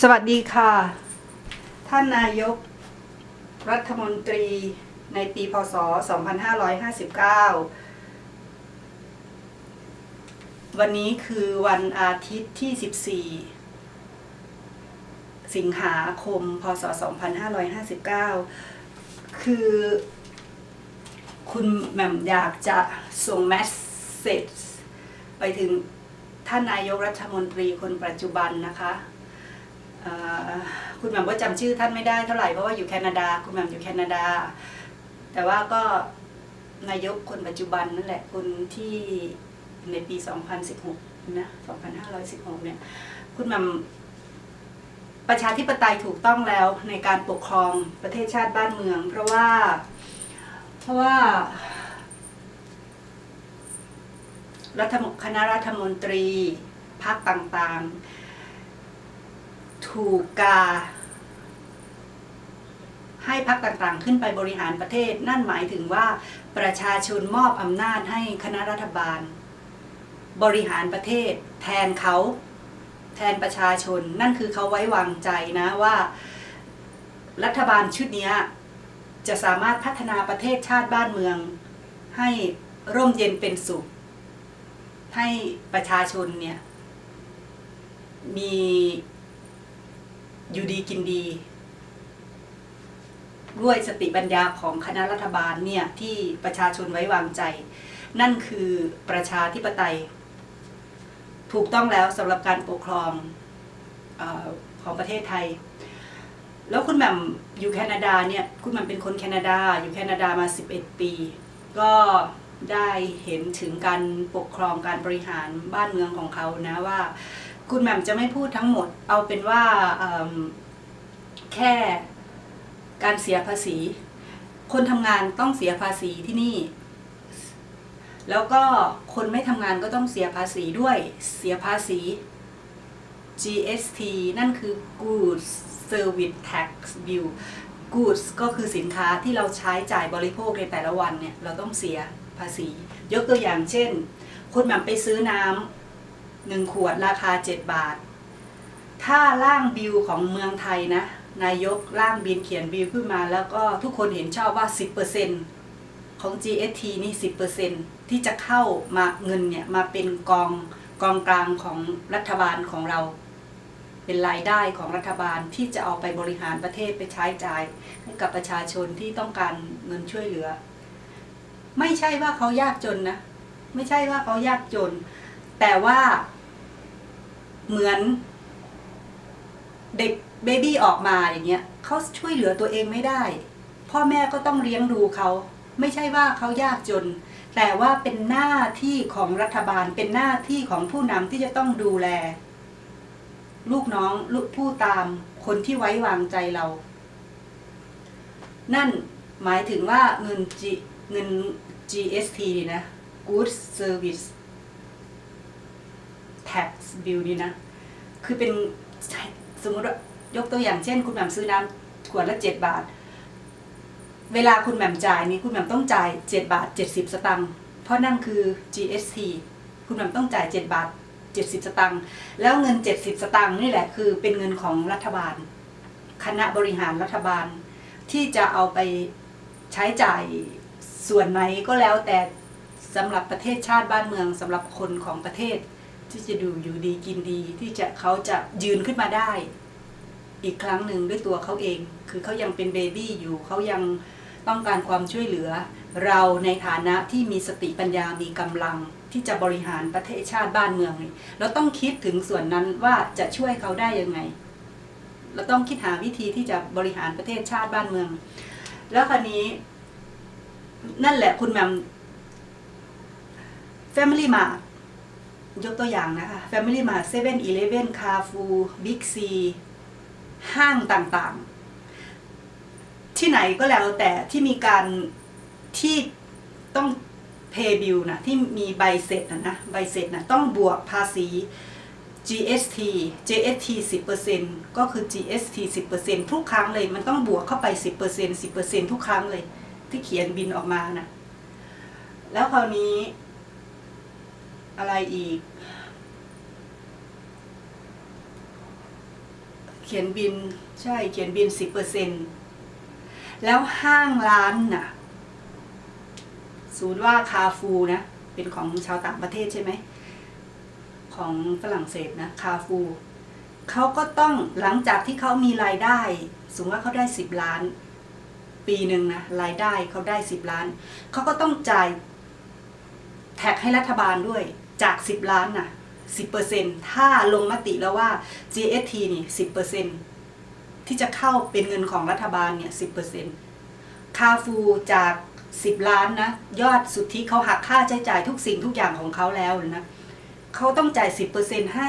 สวัสดีค่ะ ท่านนายก รัฐมนตรีในปีพศ 2559 วันนี้คือวันอาทิตย์ที่ 14 สิงหาคม พศ 2559 คือคุณแหม่มอยากจะส่งแมสเซจไปถึงท่านนายกรัฐมนตรีคนปัจจุบันนะคะ คุณแหม่มก็จำชื่อท่านไม่ได้เท่าไหร่เพราะว่าอยู่แคนาดา คุณแหม่มอยู่แคนาดา แต่ว่าก็นายกคนปัจจุบันนั่นแหละคนที่ในปี 2016 นะ 2516 เนี่ย คุณแหม่มประชาธิปไตยถูกต้องแล้วในการปกครองประเทศชาติบ้านเมือง เพราะว่า เพราะว่ารัฐมคณะรัฐมนตรีพรรคต่างๆ ถูกกา ให้พรรคต่างๆ ขึ้นไปบริหารประเทศ นั่นหมายถึงว่าประชาชนมอบอำนาจให้คณะรัฐบาล บริหารประเทศ แทนเขาแทนประชาชน นั่นคือเขาไว้วางใจนะว่า รัฐบาลชุดนี้จะสามารถพัฒนาประเทศชาติบ้านเมือง ให้ร่มเย็นเป็นสุข ให้ประชาชนเนี่ยมี อยู่ดีกินดี ด้วยสติปัญญาของคณะรัฐบาลเนี่ยที่ประชาชนไว้วางใจ นั่นคือประชาธิปไตย ถูกต้องแล้วสำหรับการปกครองออของประเทศไทย แล้วคุณแหม่มอยู่แคนาดาเนี่ยคุณแหม่มเป็นคนแคนาดา อยู่แคนาดามา 11 ปี ก็ได้เห็นถึงการปกครองการบริหารบ้านเมืองของเขานะว่า คุณแหม่มจะไม่พูดทั้งหมด เอาเป็นว่าแค่การเสียภาษี คนทำงานต้องเสียภาษีที่นี่ แล้วก็คนไม่ทำงานก็ต้องเสียภาษีด้วย เสียภาษี GST นั่นคือ Goods Service Tax Bill Goods ก็คือสินค้าที่เราใช้จ่ายบริโภคในแต่ละวันเนี่ย เราต้องเสียภาษี ยกตัวอย่างเช่นคุณแหม่มไปซื้อน้ำ หนึ่งขวดราคา 7 บาท ถ้าร่างบิลของเมืองไทยนะ นายกร่างบิลเขียนบิลขึ้นมา แล้วก็ทุกคนเห็นชอบว่า 10%ของ GST นี่ 10%ที่จะเข้ามาเงินเนี่ยมาเป็นกองกองกลางของรัฐบาลของเรา เป็นรายได้ของรัฐบาลที่จะเอาไปบริหารประเทศไปใช้จ่ายให้กับประชาชนที่ต้องการเงินช่วยเหลือ ไม่ใช่ว่าเขายากจนนะ ไม่ใช่ว่าเขายากจน แต่ว่า เหมือน เด็กเบบี้ออกมาอย่างเงี้ยเขาช่วยเหลือตัวเองไม่ได้ พ่อแม่ก็ต้องเลี้ยงดูเขาไม่ใช่ว่าเขายากจน แต่ว่าเป็นหน้าที่ของรัฐบาลเป็นหน้าที่ของผู้นำที่จะต้องดูแล ลูกน้องลูกผู้ตามคนที่ไว้วางใจเรา นั่นหมายถึงว่าเงิน G เงิน GST นี่นะ Goods Service Tax Bill นี่นะ คือเป็นสมมติว่ายกตัวอย่างเช่น คุณแหม่มซื้อน้ำขวดละเจ็ดบาท เวลาคุณแหม่มจ่ายนี่คุณแหม่มต้องจ่ายเจ็ดบาทเจ็ดสิบสตังค์เพราะนั่นคือ GST คุณแหม่มต้องจ่ายเจ็ดบาทเจ็ดสิบสตังค์แล้วเงินเจ็ดสิบสตังค์นี่แหละคือเป็นเงินของรัฐบาล คณะบริหารรัฐบาล ที่จะเอาไปใช้จ่ายส่วนไหนก็แล้วแต่สำหรับประเทศชาติบ้านเมืองสำหรับคนของประเทศ ที่จะดูอยู่ดีกินดีที่จะเขาจะยืนขึ้นมาได้ อีกครั้งหนึ่งด้วยตัวเขาเอง คือเขายังเป็นเบบี้อยู่เขายังต้องการความช่วยเหลือ เราในฐานะที่มีสติปัญญามีกำลังที่จะบริหารประเทศชาติบ้านเมืองเราต้องคิดถึงส่วนนั้นว่าจะช่วยเขาได้ยังไง เราต้องคิดหาวิธีที่จะบริหารประเทศชาติบ้านเมือง แล้วคราวนี้ นั่นแหละคุณแมม Family Mart ยกตัวอย่างนะคะ Family Mart 7 Eleven Carrefour Big C ห้างต่างๆ ที่ไหนก็แล้วแต่ที่มีการที่ต้อง pay bill นะที่มีใบเสร็จนะนะใบเสร็จนะต้องบวกภาษี GST GST 10%ก็คือ GST 10%ทุกครั้งเลย มันต้องบวกเข้าไป 10% 10%ทุกครั้งเลย ที่เขียนบินออกมานะแล้วคราวนี้ อะไรอีก เขียนบินใช่เขียนบินสิบเปอร์เซ็นแล้วห้างร้านน่ะศูนย์ว่าคาฟูนะ เป็นของชาวต่างประเทศใช่ไหม ของฝรั่งเศสนะ คาฟูเขาก็ต้องหลังจากที่เขามีรายได้ สมมติว่าเขาได้สิบล้าน ปีหนึ่งนะรายได้เขาได้สิบล้าน เขาก็ต้องจ่ายแท็กให้รัฐบาลด้วย จากสิบล้านน่ะสิบเปอร์เซ็นถ้าลงมติแล้วว่า GST นี่สิบเปอร์เซ็นที่จะเข้าเป็นเงินของรัฐบาลเนี่ยสิบเปอร์เซ็นคาฟูจากสิบล้านนะ ยอดสุทธิเขาหักค่าใช้จ่ายทุกสิ่งทุกอย่างของเขาแล้วนะเขาต้องจ่ายสิบเปอร์เซ็นให้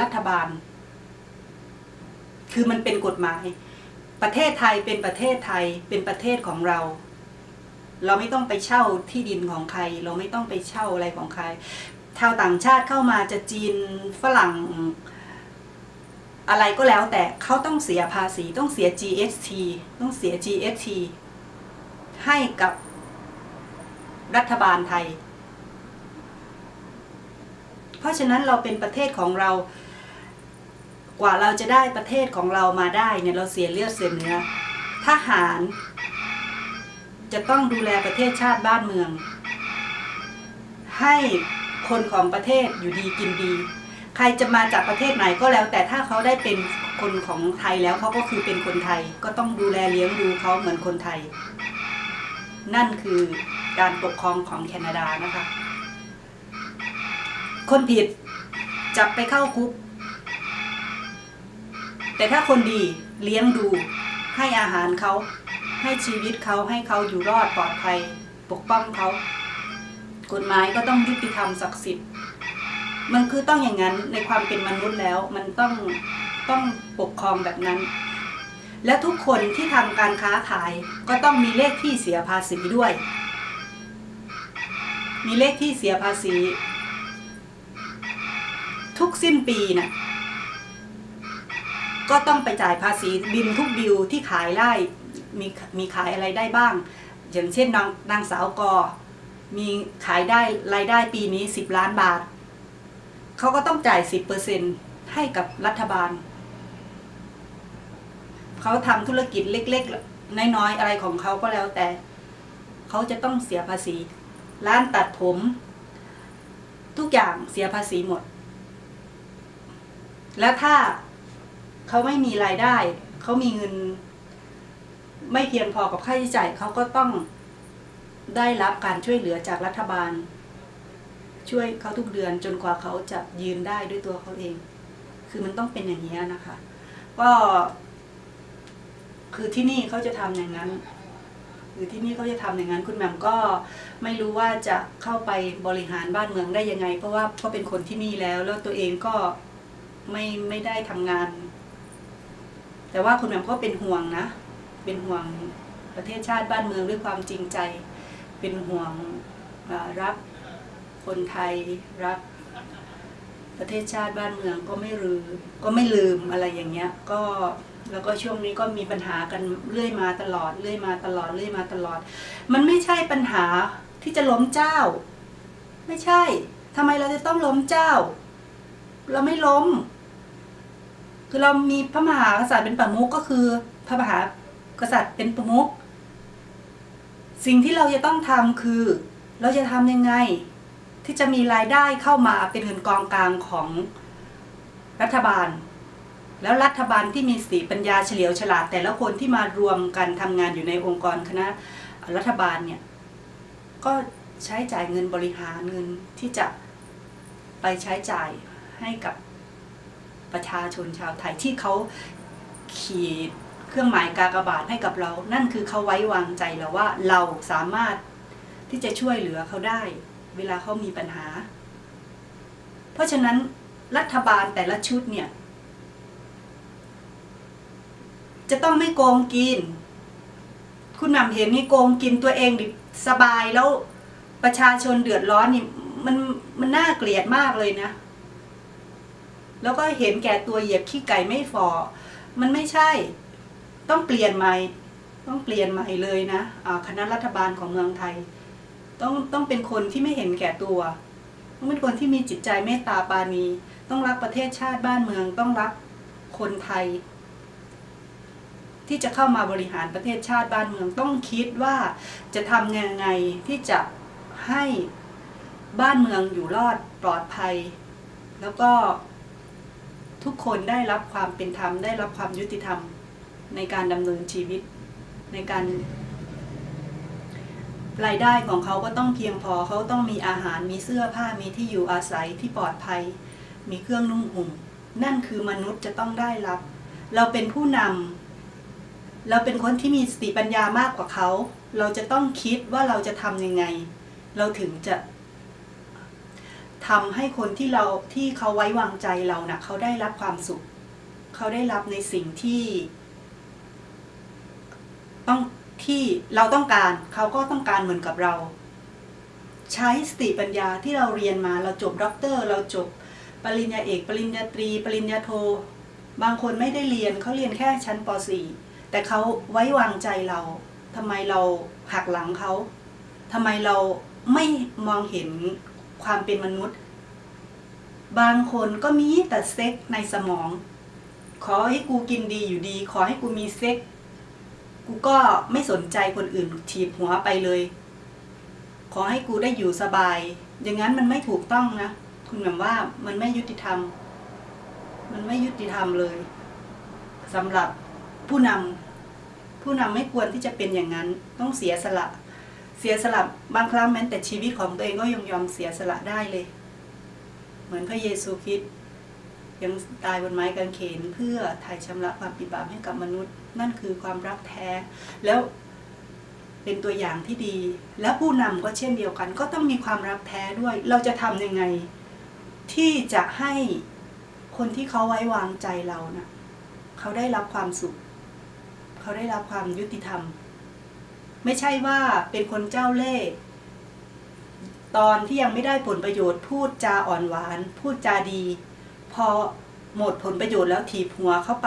รัฐบาล คือมันเป็นกฎหมาย ประเทศไทยเป็นประเทศไทยเป็นประเทศของเราเราไม่ต้องไปเช่าที่ดินของใคร เราไม่ต้องไปเช่าอะไรของใคร ชาวต่างชาติเข้ามาจะจีนฝรั่งอะไรก็แล้วแต่เขาต้องเสียภาษีต้องเสีย GST ต้องเสีย GST ให้กับรัฐบาลไทย เพราะฉะนั้นเราเป็นประเทศของเรา กว่าเราจะได้ประเทศของเรามาได้เนี่ยเราเสียเลือดเสียเนื้อทหาร จะต้องดูแลประเทศชาติบ้านเมือง ให้ คนของประเทศอยู่ดีกินดี ใครจะมาจากประเทศไหนก็แล้ว แต่ถ้าเขาได้เป็นคนของไทยแล้วเขาก็คือเป็นคนไทย ก็ต้องดูแลเลี้ยงดูเขาเหมือนคนไทย นั่นคือการปกครองของแคนาดานะคะ คนผิดจับไปเข้าคุก แต่ถ้าคนดีเลี้ยงดูให้อาหารเขาให้ชีวิตเขาให้เขาอยู่รอดปลอดภัย ปกป้องเขา กฎหมายก็ต้องยุติธรรมศักดิ์สิทธิ์ มันคือต้องอย่างนั้นในความเป็นมนุษย์แล้ว มันต้องต้องปกครองแบบนั้น และทุกคนที่ทำการค้าขายก็ต้องมีเลขที่เสียภาษีด้วย มีเลขที่เสียภาษี ทุกสิ้นปีน่ะก็ต้องไปจ่ายภาษีบินทุกบิลที่ขายได้มีมีขายอะไรได้บ้าง อย่างเช่นนางนางสาวกอ มีขายได้รายได้ปีนี้สิบล้านบาท เขาก็ต้องจ่ายสิบเปอร์เซ็นให้กับรัฐบาล เขาทำธุรกิจเล็กๆ น้อยๆ อะไรของเขาก็แล้วแต่ เขาจะต้องเสียภาษี ร้านตัดผม ทุกอย่างเสียภาษีหมด แล้วถ้าเขาไม่มีรายได้ เขามีเงิน ไม่เพียงพอกับค่าใช้จ่ายเขาก็ต้อง ได้รับการช่วยเหลือจากรัฐบาล ช่วยเขาทุกเดือนจนกว่าเขาจะยืนได้ด้วยตัวเขาเอง คือมันต้องเป็นอย่างนี้นะคะ ก็ คือที่นี่เขาจะทำอย่างนั้นคือที่นี่เขาจะทำอย่างนั้นคุณแหม่มก็ไม่รู้ว่าจะเข้าไปบริหารบ้านเมืองได้ยังไง เพราะว่าก็เป็นคนที่นี่แล้ว แล้วตัวเองก็ไม่ไม่ได้ทำงาน แต่ว่าคุณแหม่มก็เป็นห่วงนะ เป็นห่วงประเทศชาติบ้านเมืองด้วยความจริงใจ เป็นห่วงรักคนไทยรักประเทศชาติบ้านเมืองก็ไม่ลืมก็ไม่ลืมอะไรอย่างเงี้ยก็แล้วก็ช่วงนี้ก็มีปัญหากันเรื่อยมาตลอดเรื่อยมาตลอดเรื่อยมาตลอด มันไม่ใช่ปัญหาที่จะล้มเจ้า ไม่ใช่ทำไมเราจะต้องล้มเจ้า เราไม่ล้ม คือเรามีพระมหากษัตริย์เป็นประมุขก็คือ พระมหากษัตริย์เป็นประมุข สิ่งที่เราจะต้องทำคือ เราจะทำยังไง ที่จะมีรายได้เข้ามาเป็นเงินกองกลางของรัฐบาล แล้วรัฐบาลที่มีสติปัญญาเฉลียวฉลาด แต่ละคนที่มารวมกันทำงานอยู่ในองค์กรคณะรัฐบาลเนี่ย ก็ใช้จ่ายเงินบริหารเงินที่จะไปใช้จ่ายให้กับประชาชนชาวไทยที่เขาขีด เครื่องหมายกากบาทให้กับเรา นั่นคือเขาไว้วางใจเราว่าเราสามารถที่จะช่วยเหลือเขาได้ เวลาเขามีปัญหา เพราะฉะนั้นรัฐบาลแต่ละชุดเนี่ย จะต้องไม่โกงกิน คุณหม่ำเห็นนี่โกงกินตัวเองดิสบายแล้วประชาชนเดือดร้อนนี่มันมันน่าเกลียดมากเลยนะ แล้วก็เห็นแก่ตัวเหยียบขี้ไก่ไม่ฟอ มันไม่ใช่ ต้องเปลี่ยนใหม่ ต้องเปลี่ยนใหม่เลยนะคณะรัฐบาลของเมืองไทย ต้องต้องเป็นคนที่ไม่เห็นแก่ตัว ต้องเป็นคนที่มีจิตใจเมตตาปาณีต้องรักประเทศชาติบ้านเมือง ต้องรักคนไทย ที่จะเข้ามาบริหารประเทศชาติบ้านเมือง ต้องคิดว่าจะทำยังไงที่จะให้บ้านเมืองอยู่รอดปลอดภัย แล้วก็ทุกคนได้รับความเป็นธรรมได้รับความยุติธรรม ในการดำเนินชีวิต ในการรายได้ของเขาก็ต้องเพียงพอเขาต้องมีอาหารมีเสื้อผ้ามีที่อยู่อาศัยที่ปลอดภัย มีเครื่องนุ่งห่มนั่นคือมนุษย์จะต้องได้รับ เราเป็นผู้นำเราเป็นคนที่มีสติปัญญามากกว่าเขา เราจะต้องคิดว่าเราจะทำยังไง เราถึงจะทำให้คนที่เราที่เขาไว้วางใจเรานะ่ะเขาได้รับความสุข เขาได้รับในสิ่งที่ ต้องที่เราต้องการเขาก็ต้องการเหมือนกับเรา ใช้สติปัญญาที่เราเรียนมาเราจบด็อกเตอร์เราจบปริญญาเอก ปริญญาตรี ปริญญาโท บางคนไม่ได้เรียนเขาเรียนแค่ชั้นป .4 แต่เขาไว้วางใจเราทำไมเราหักหลังเขาทำไมเราไม่มองเห็นความเป็นมนุษย์ บางคนก็มีแต่เซ็กในสมอง ขอให้กูกินดีอยู่ดี ขอให้กูมีเซ็ก กูก็ไม่สนใจคนอื่นถีบหัวไปเลย ขอให้กูได้อยู่สบาย อย่างนั้นมันไม่ถูกต้องนะ คุณแบบว่ามันไม่ยุติธรรม มันไม่ยุติธรรมเลยสำหรับผู้นำผู้นำไม่ควรที่จะเป็นอย่างนั้น ต้องเสียสละ เสียสละบางครั้งแม้แต่ชีวิตของตัวเองก็ยังยอมเสียสละได้เลย เหมือนพระเยซูคริสต์ ยังตายบนไม้กางเขนเพื่อไถ่ชำระความผิดบาปให้กับมนุษย์ นั่นคือความรักแท้ แล้วเป็นตัวอย่างที่ดี และผู้นำก็เช่นเดียวกัน ก็ต้องมีความรักแท้ด้วย เราจะทำยังไง ที่จะให้คนที่เขาไว้วางใจเรานะเขาได้รับความสุข เขาได้รับความยุติธรรม ไม่ใช่ว่าเป็นคนเจ้าเล่ห์ตอนที่ยังไม่ได้ผลประโยชน์พูดจาอ่อนหวาน พูดจาดี พอหมดผลประโยชน์แล้วถีบหัวเข้าไป